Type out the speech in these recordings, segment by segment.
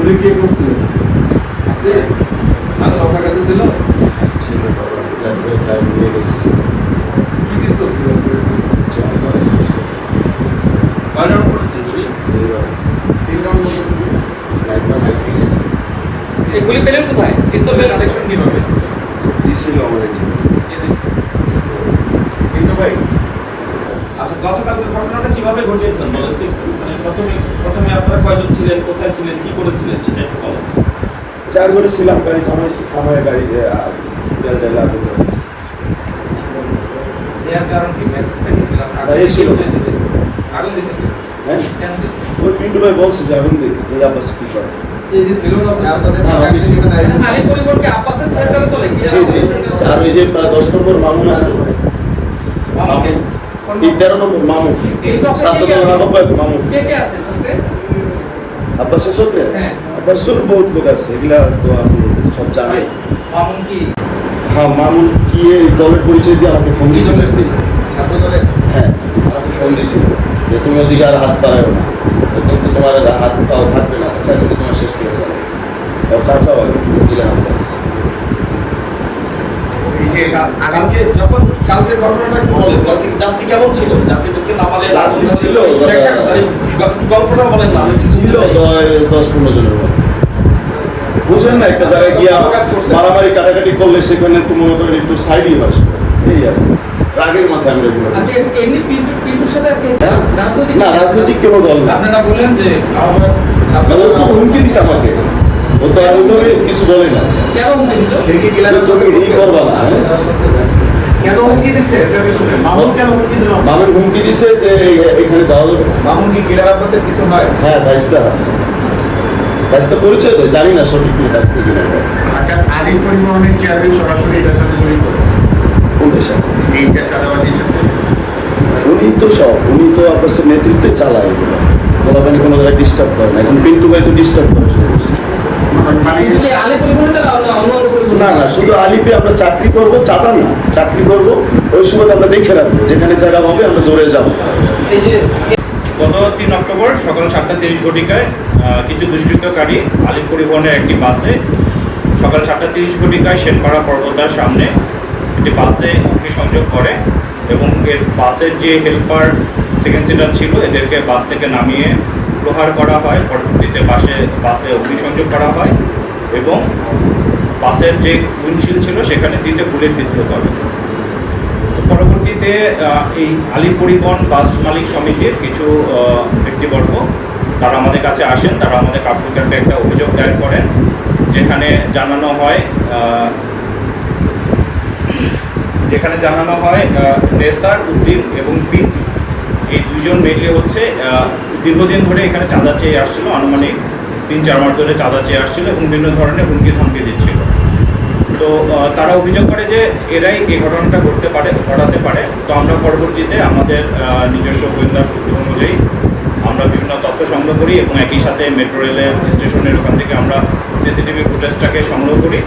গুলি কে করছিল আপনি আর আপনার কাছে ছিল? ছিল চারটে টাইম নিয়ে গেছি কি পিস্তল ছিল? কয় রাউন্ড করেছেন গুলি? তিন রাউন্ড করেছেন এই গুলি পেলেন কোথায়? কালেকশন কীভাবে দিয়েছিল আমার একজন গতকালকের ঘটনাটা কীভাবে ঘটিয়েছেন? বলেন তো মানে প্রথমে প্রথমে আপনারা কয়জন ছিলেন? কোথায় ছিলেন? কি করেছিলেন সেটা একটু বলেন। চার করে ছিলাম গাড়ি থামাইছি থামায় গাড়ি তেল টেল আগুন দেওয়ার কারণ কি? মেসেজটা কি ছিল। আগুন দিছে হ্যাঁ? ওই পিন্টু ভাই বলছে যে আগুন দিই এই আব্বাস কি করে? হ্যাঁ, আর ওই যে দশ নম্বর মামুন আছে। এই তেরো নম্বর নম্বর আহ্বায়ক আব্বাসের চক্রে বহুত লোক আছে এগুলা তো আমি সব জানি মামুন কি হ্যাঁ মামুন কি এই দলের পরিচয় দিয়ে আমাকে ফোন দিয়েছিল ছাত্র দলের হ্যাঁ আমাকে ফোন দিয়েছিল যে তুমি ওদিকে আর হাত বাড়াও না তখন তো তোমার হাত পাও থাকবে না তোমার যাত্রী কেমন ছিল? যাত্রীদেরকে নামালে যাত্রী ছিল, মানে গল্পটা বলেন না ছিল দশ- পনেরো জনের বুঝেন না একটা জায়গায় গিয়া। মারামারি কাটাকাটি করলে সেখানে তো মনে করেন একটু সাইডই হয়। এই আর রাগের মাথায় আমরা করি। আচ্ছা না রাজনৈতিক কোনো দল না। আপনারা বললেন যে ও তো হুমকি দিছে আমাকে। ও তো আর কিছু বলে না। কেন হুমকি সে কি করবা না হ্যাঁ? কেন হুমকি শুনেন। মামুন কেন হুমকি দিল? মামের হুমকি দিছে যে এখানে যাওয়া যাবে। মামুন কি কিলার আব্বাসের কিছু নয়? হ্যাঁ বাইশটা বাইশটা পরিচয় তো জানি না সঠিক কি বাইশটা কিনা আচ্ছা আলী পরিবহনের চেয়ারম্যান সরাসরি এটার সাথে জড়িত? কোনটার সাথে এই যে চাঁদাবাজির সাথে উনি তো সব উনি তো আপনার নেতৃত্বে চালায় এগুলো। গোলাপানি কোনো জায়গায় ডিস্টার্ব করে না। এখন পিন্টু ভাই তো ডিস্টার্ব করে মানে না না শুধু আলিপে আমরা চাকরি করব চাঁদা না চাকরি করব ওই সময় আমরা দেখে রাখব যেখানে জায়গা হবে আমরা দৌড়ে যাব। এই যে গত তিন অক্টোবর সকাল সাতটা তিরিশ ঘটিকায় কিছু দুষ্কৃতকারী আলিপ পরিবহনের একটি বাসে সকাল সাতটা তিরিশ ঘটিকায় সেনপাড়া পর্বতার সামনে একটি বাসে সংযোগ করে এবং এর বাসের যে হেল্পার সেকেন্ড সিটার ছিল এদেরকে বাস থেকে নামিয়ে প্রহার করা হয়, পরবর্তীতে বাসে বাসে অগ্নিসংযোগ করা হয় এবং বাসের যে উইন্ডশিল ছিল সেখানে তিনটে বুলেট বিদ্ধ করে। পরবর্তীতে এই আলী পরিবহন বাস মালিক সমিতির কিছু ব্যক্তিবর্গ তারা আমাদের কাছে আসেন, তারা আমাদের কাপড়কে একটা অভিযোগ দায়ের করেন, যেখানে জানানো হয় যেখানে জানানো হয় নেসার উদ্দিন এবং পিন্টু এই দুইজন মেয়ে হচ্ছে দীর্ঘদিন ধরে এখানে চাঁদা চেয়ে আসছিল, আনুমানিক তিন চার মাস ধরে চাঁদা চেয়ে আসছিল এবং বিভিন্ন ধরনের হুমকি ধামকি দিচ্ছিল। তো তারা অভিযোগ করে যে এরাই এই ঘটনাটা ঘটতে পারে, ঘটাতে পারে। তো আমরা পরবর্তীতে আমাদের নিজস্ব গোয়েন্দা সূত্র অনুযায়ী আমরা বিভিন্ন তথ্য সংগ্রহ করি এবং একই সাথে মেট্রো রেলের স্টেশনের ওখান থেকে আমরা সিসিটিভি ফুটেজটাকে সংগ্রহ করি।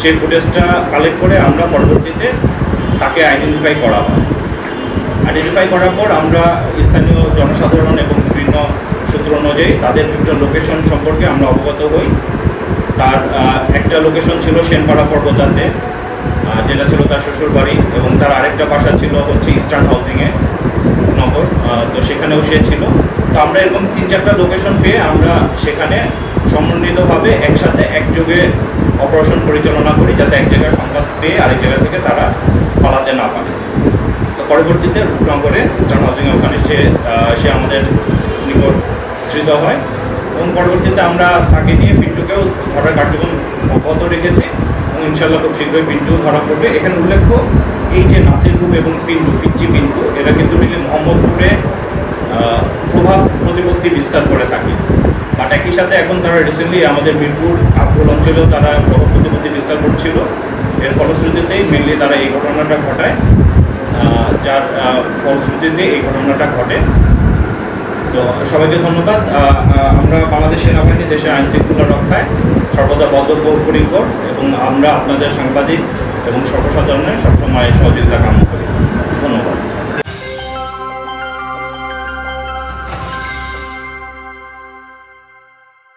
সেই ফুটেজটা কালেক্ট করে আমরা পরবর্তীতে তাকে আইডেন্টিফাই করা হয়। আইডেন্টিফাই করার পর আমরা স্থানীয় জনসাধারণ এবং বিভিন্ন সূত্র অনুযায়ী তাদের বিভিন্ন লোকেশন সম্পর্কে আমরা অবগত হই। তার একটা লোকেশন ছিল সেনপাড়া পর্বতাতে যেটা ছিল তার শ্বশুর বাড়ি, এবং তার আরেকটা বাসা ছিল হচ্ছে ইস্টার্ন হাউজিংয়ে নগর তো সেখানেও সে ছিল। তো আমরা এরকম তিন চারটা লোকেশন পেয়ে আমরা সেখানে সমন্বিতভাবে একসাথে একযোগে অপারেশন পরিচালনা করি, যাতে এক জায়গায় সংবাদ পেয়ে আরেক জায়গা থেকে তারা পালাতে না পারে। পরবর্তীতে রূপনগরে ইস্টার্ন হাউজিংয়ে ওখানে সে সে আমাদের নিকট হয়। এবং পরবর্তীতে আমরা তাকে নিয়ে পিন্টুকেও ধরার কার্যক্রম অব্যাহত রেখেছি। এবং ইনশাল্লাহ খুব শীঘ্রই পিন্টু ধরা পড়বে। এখানে উল্লেখ্য, এই যে নাসির গ্রুপ এবং পিন্টু, পিচ্চি পিন্টু, এরা কিন্তু মিলে মোহাম্মদপুরে প্রভাব প্রতিপত্তি বিস্তার করে থাকে। বাট একই সাথে এখন তারা রিসেন্টলি আমাদের মিরপুর আফরোল অঞ্চলেও তারা প্রভাব প্রতিপত্তি বিস্তার করছিল। এর ফলশ্রুতিতেই মেনলি তারা এই ঘটনাটা ঘটায়। যার ফলশ্রুতিতে এই ঘটনাটা ঘটে। তো সবাইকে ধন্যবাদ। আমরা বাংলাদেশ সেনাবাহিনী, দেশের আইন শৃঙ্খলা রক্ষায় সর্বদা বদ্ধপরিকর এবং আমরা আপনাদের সাংবাদিক এবং সর্বসাধারণের সবসময় সহযোগিতা কামনা করি।